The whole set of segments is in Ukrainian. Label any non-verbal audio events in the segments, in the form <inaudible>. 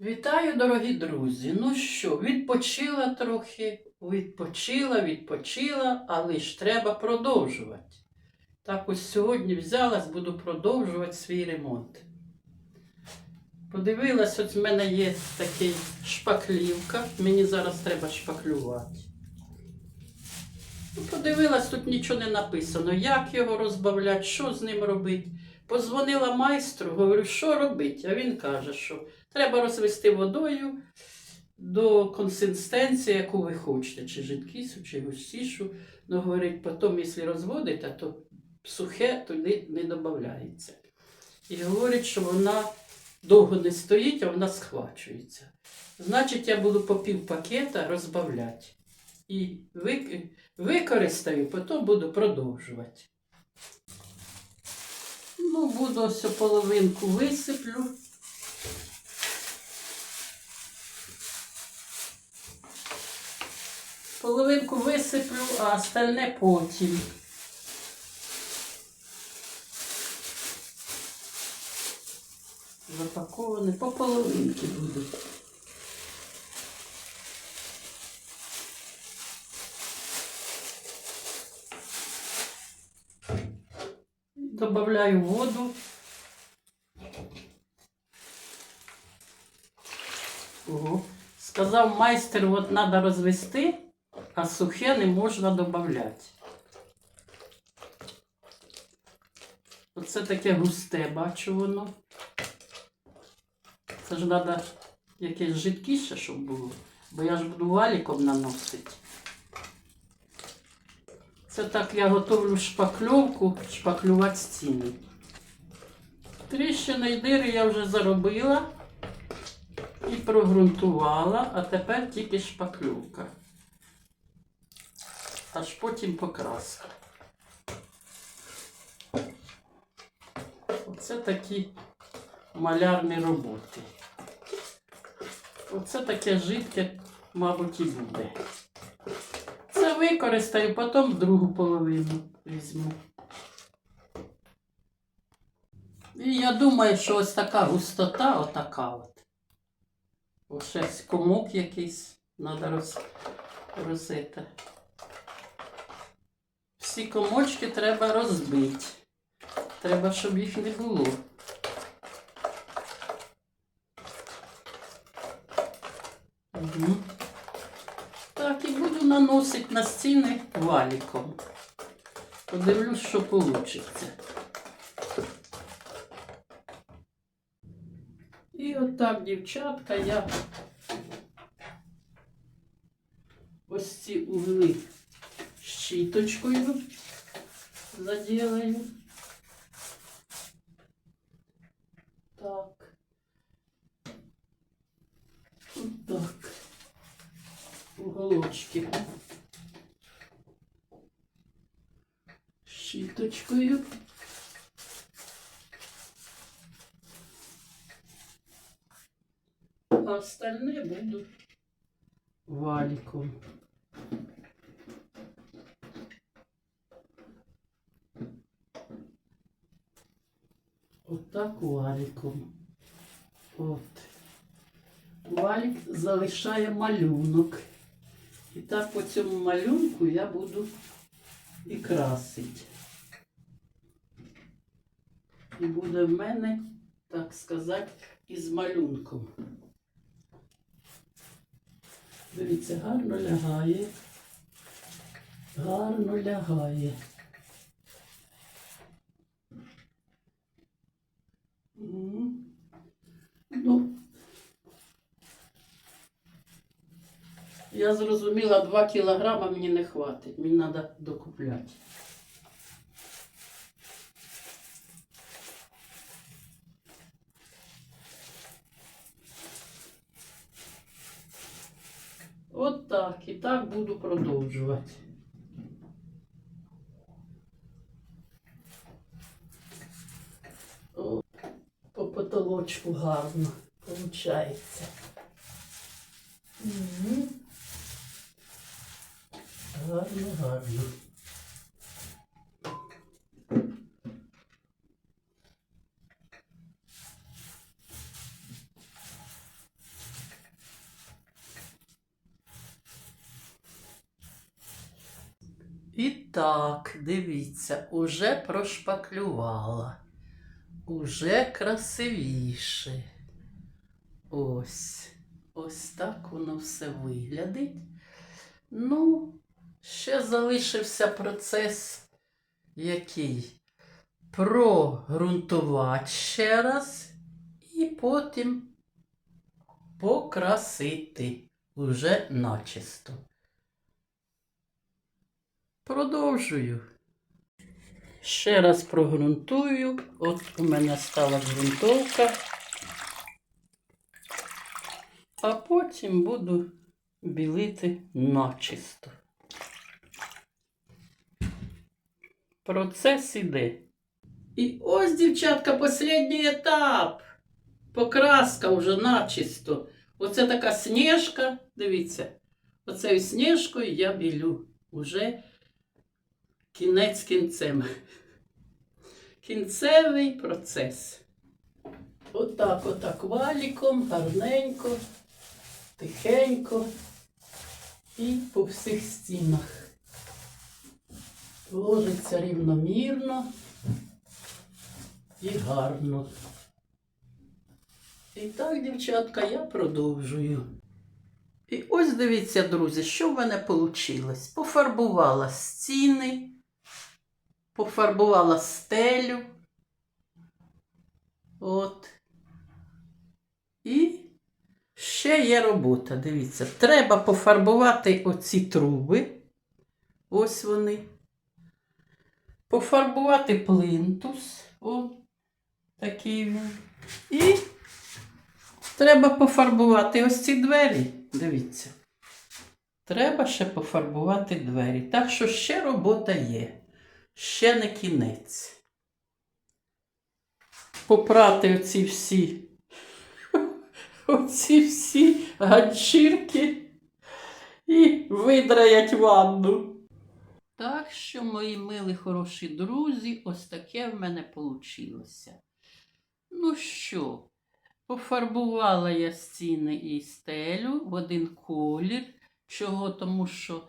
Вітаю, дорогі друзі. Ну що, відпочила трохи, відпочила, відпочила, але ж треба продовжувати. Так ось сьогодні взялась, буду продовжувати свій ремонт. Подивилась, от в мене є такий шпаклівка. Мені зараз треба шпаклювати. Ну, подивилась, тут нічого не написано, як його розбавляти, що з ним робити. Позвонила майстру, говорю, що робити? А він каже, що треба розвести водою до консистенції, яку ви хочете, чи жидкісу, чи густішу. Ну, говорить, потім, якщо розводите, то сухе туди не додається. І говорить, що вона довго не стоїть, а вона схвачується. Значить, я буду по пів пакета розбавляти. І використаю, потім буду продовжувати. Ну, буду ось половинку висиплю. Половинку висиплю, а остальне потім. Запаковане по половинки буду. Добавляю воду. Ого. Сказав майстер, от треба розвести, а сухе не можна додати. Оце таке густе, бачу воно. Це ж треба якесь жидкіше, щоб було, бо я ж буду валіком наносити. Це так я готовлю шпакльовку, шпаклювати стіни. Тріщини дири я вже заробила і прогрунтувала, а тепер тільки шпакльовка. Аж потім покраска. Оце такі малярні роботи. Оце таке жидке, мабуть, і буде. Це використаю, потім другу половину візьму. І я думаю, що ось така густота, отака от. Ось комок якийсь треба роз. Всі комочки треба розбити. Треба, щоб їх не було. Угу. Так, і буду наносити на стіни валіком. Подивлюсь, що вийде. І отак, дівчатка, я ось ці угли щіточкою заділаю. Так. Отак уголочки щіточкою. А остальне буду валіком. Отак валіком. От. Валік залишає малюнок. І так по цьому малюнку я буду і красити. І буде в мене, так сказати, із малюнком. Дивіться, гарно лягає. Гарно лягає. Ну, Я зрозуміла, 2 кілограма мені не хватить, мені треба докупляти. От так, і так буду продовжувати. потолочку гарно виходить. Гарно, гарно. І так, дивіться, уже прошпаклювала. Уже красивіше. Ось. Ось так воно все виглядить. Ну, ще залишився процес який? Прогрунтувати ще раз і потім покрасити уже начисто. Продовжую. Ще раз прогрунтую. От у мене стала ґрунтовка. А потім буду білити начисто. Процес іде. І ось, дівчатка, останній етап. Покраска вже начисто. Оце така сніжка. Дивіться. Оцею сніжкою я білю. Уже кінець кінцем. Кінцевий процес. Отак, отак валіком, гарненько, тихенько і по всіх стінах. Ложиться рівномірно і гарно. І так, дівчатка, я продовжую. І ось дивіться, друзі, що в мене вийшло. Пофарбувала стіни, пофарбувала стелю. От. І ще є робота. Дивіться, треба пофарбувати оці труби. Ось вони. Пофарбувати плинтус. О, такий він. І треба пофарбувати ось ці двері. Дивіться. Треба ще пофарбувати двері. Так що ще робота є. Ще не кінець. Попрати оці всі. <laughs> Оці всі ганчірки і видраять ванну. Так що, мої милі хороші друзі, ось таке в мене вийшло. Ну що, пофарбувала я стіни і стелю в один колір. Чого? Тому що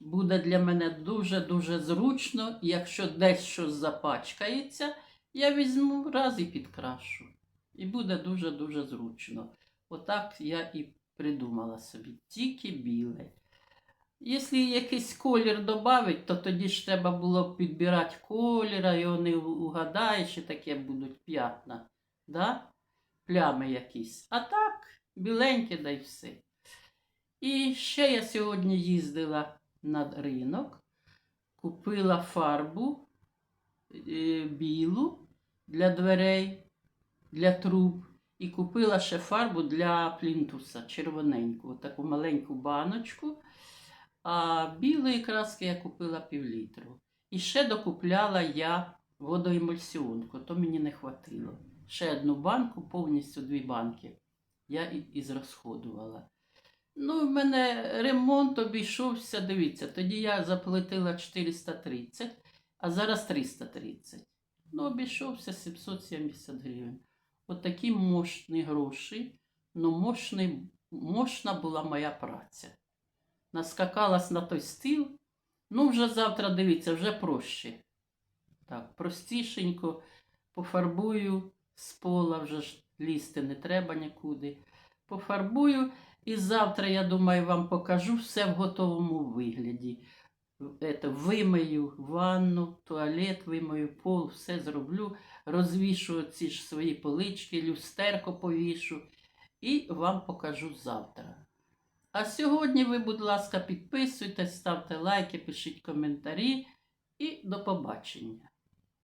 буде для мене дуже-дуже зручно, якщо десь щось запачкається, я візьму раз і підкрашу. І буде дуже-дуже зручно. Отак я і придумала собі. Тільки біле. Якщо якийсь колір додати, то тоді ж треба було підбирати колір, і вони угадаєш, і таке будуть п'ятна. Да? Плями якісь. А так, біленьке да й все. І ще я сьогодні їздила на ринок, купила фарбу е, білу для дверей, для труб. І купила ще фарбу для плінтуса червоненьку, таку маленьку баночку. А білої краски я купила півлітру. І ще докупляла я водоемульсіонку, то мені не хватило. Ще одну банку, повністю дві банки. Я і, і. Ну, в мене ремонт обійшовся, дивіться, тоді я заплатила 430, а зараз 330. Ну, обійшовся 770 гривень. Отакі мощні гроші. Ну, мощний, мощна була моя праця. Наскакалась на той стіл. Ну, вже завтра дивіться, вже проще. Так, простішенько пофарбую з пола, вже лізти не треба нікуди. Пофарбую. І завтра, я думаю, вам покажу все в готовому вигляді. Это, вимию ванну, туалет, вимию пол, все зроблю. Розвішу ці ж свої полички, люстерко повішу і вам покажу завтра. А сьогодні ви, будь ласка, підписуйтесь, ставте лайки, пишіть коментарі і до побачення.